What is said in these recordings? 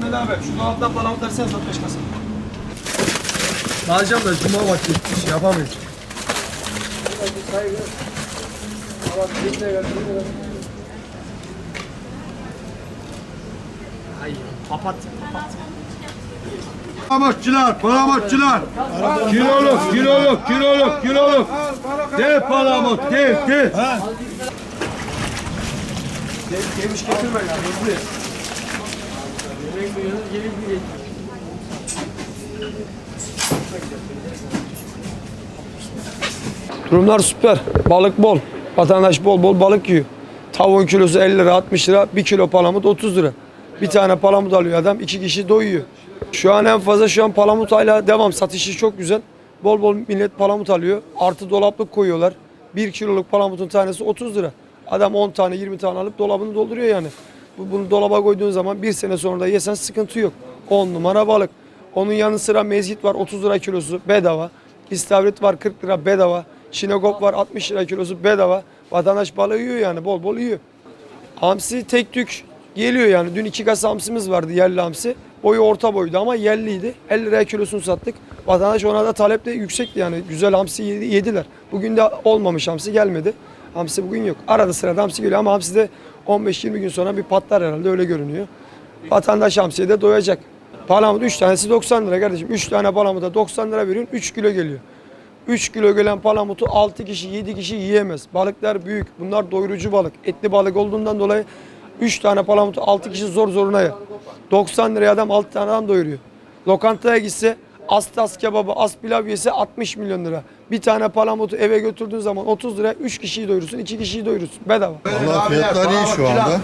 Mehmet abi şu alttan palamut versene sat beş kasa. Alacağım da cuma vakti şey yapamayız. Ay papatya papatya. Palamutçular, palamutçular. Kiloluk, kiloluk, kiloluk, kiloluk. Dev palamut, dev, dev. Gelmiş getirme ya hızlı. Yemek duyuyoruz gelip bir Durumlar süper. Balık bol. Vatandaş bol bol balık yiyor. Tavuğun kilosu 50 lira 60 lira. 1 kilo palamut 30 lira. Bir tane palamut alıyor adam. iki kişi doyuyor. Şu an en fazla şu an palamut hala devam. Satışı çok güzel. Bol bol millet palamut alıyor. Artı dolaplık koyuyorlar. 1 kiloluk palamutun tanesi 30 lira. Adam 10 tane 20 tane alıp dolabını dolduruyor yani. Bu- Bunu dolaba koyduğun zaman bir sene sonra da yesen sıkıntı yok. 10 numara balık. Onun yanı sıra mezgit var 30 lira kilosu bedava. İstavrit var 40 lira bedava. Şinekop var 60 lira kilosu bedava. Vatandaş balığı yiyor yani bol bol yiyor. Hamsi tek tük geliyor yani. Dün iki kasa hamsimiz vardı yerli hamsi. Boyu orta boydu ama yerliydi. 50 liraya kilosunu sattık. Vatandaş ona da talep de yüksekti yani. Güzel hamsi yedi- yediler. Bugün de olmamış hamsi gelmedi. Hamsi bugün yok. Arada sırada hamsi geliyor ama hamsi de 15-20 gün sonra bir patlar herhalde öyle görünüyor. Vatandaş hamsiye de doyacak. Palamut 3 tanesi 90 lira kardeşim. 3 tane palamuta 90 lira veriyorsun 3 kilo geliyor. 3 kilo gelen palamutu 6 kişi 7 kişi yiyemez. Balıklar büyük. Bunlar doyurucu balık. Etli balık olduğundan dolayı 3 tane palamutu 6 kişi zor zoruna yer. 90 liraya adam 6 tane adam doyuruyor. Lokantaya gitse az tas kebabı, az pilav yese 60 milyon lira. Bir tane palamutu eve götürdüğün zaman 30 liraya 3 kişiyi doyurursun, 2 kişiyi doyurursun. Bedava. Valla fiyatlar iyi şu anda.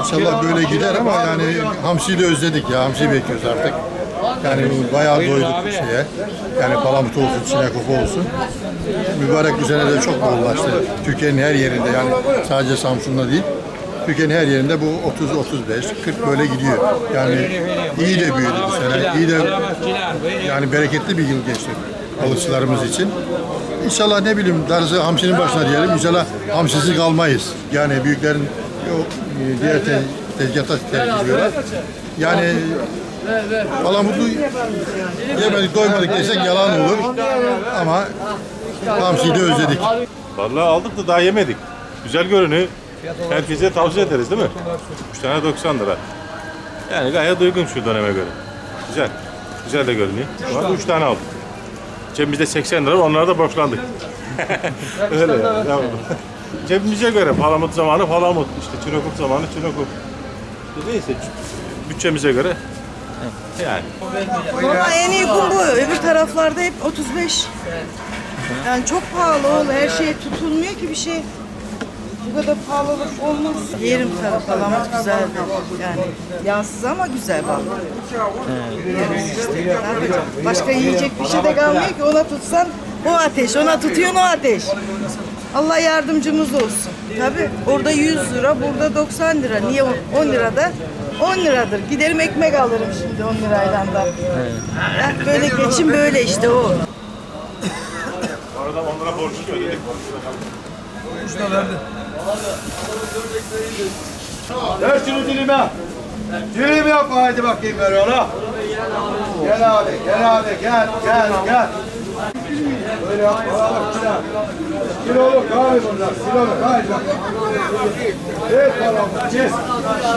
İnşallah böyle gider ama yani hamsiyi de özledik ya. Hamsi bekliyoruz artık. Yani bayağı doyduk bu şeye. Yani palamut olsun, sinekop olsun. Mübarek bu sene de çok bollaştı. Türkiye'nin her yerinde yani sadece Samsun'da değil. Türkiye'nin her yerinde bu 30, 35, 40 böyle gidiyor. Yani iyi de büyüdü bu sene. İyi de yani bereketli bir yıl geçti balıkçılarımız için. İnşallah ne bileyim darısı hamsinin başına diyelim. İnşallah hamsisiz kalmayız. Yani büyüklerin e, diğer te, tezgahta tercih ediyorlar. Yani palamutu yemedik doymadık desek yalan olur. Ama hamsiyi de özledik. Vallahi aldık da daha yemedik. Güzel görünüyor. Herkese tavsiye ederiz değil mi? 3 tane 90 lira. Yani gayet uygun şu döneme göre. Güzel. Güzel de görünüyor. Şu an 3 tane aldık. Cebimizde 80 lira onlara da borçlandık. Öyle yani. Tamam. Cebimize göre palamut zamanı palamut. İşte çinokop zamanı. İşte neyse bütçemize göre yani. Valla en uygun bu. Öbür taraflarda hep 35. Yani çok pahalı oğlum. Her şey tutulmuyor ki bir şey. Bu kadar pahalılık olmaz. Yerim tarafı palamut güzeldi. Yani yağsız ama güzel balık. Yeriz işte. Başka yiyecek bir şey de kalmıyor ki. Ona tutsan o ateş. Ona tutuyorsun o ateş. Allah yardımcımız olsun. Tabii orada 100 lira, burada 90 lira. Niye 10 lirada? 10 liradır. Giderim ekmek alırım şimdi 10 lirayla da. Ya böyle geçim böyle işte o. Arada onlara borcunu ödedik. Ver şunu dilime. Dilim yap hadi bakayım ver ona. Gel abi, gel abi, gel, gel, gel. Böyle yap, bak, Kiloluk abi bunlar, kiloluk, haydi bak. Evet, tamam, kes.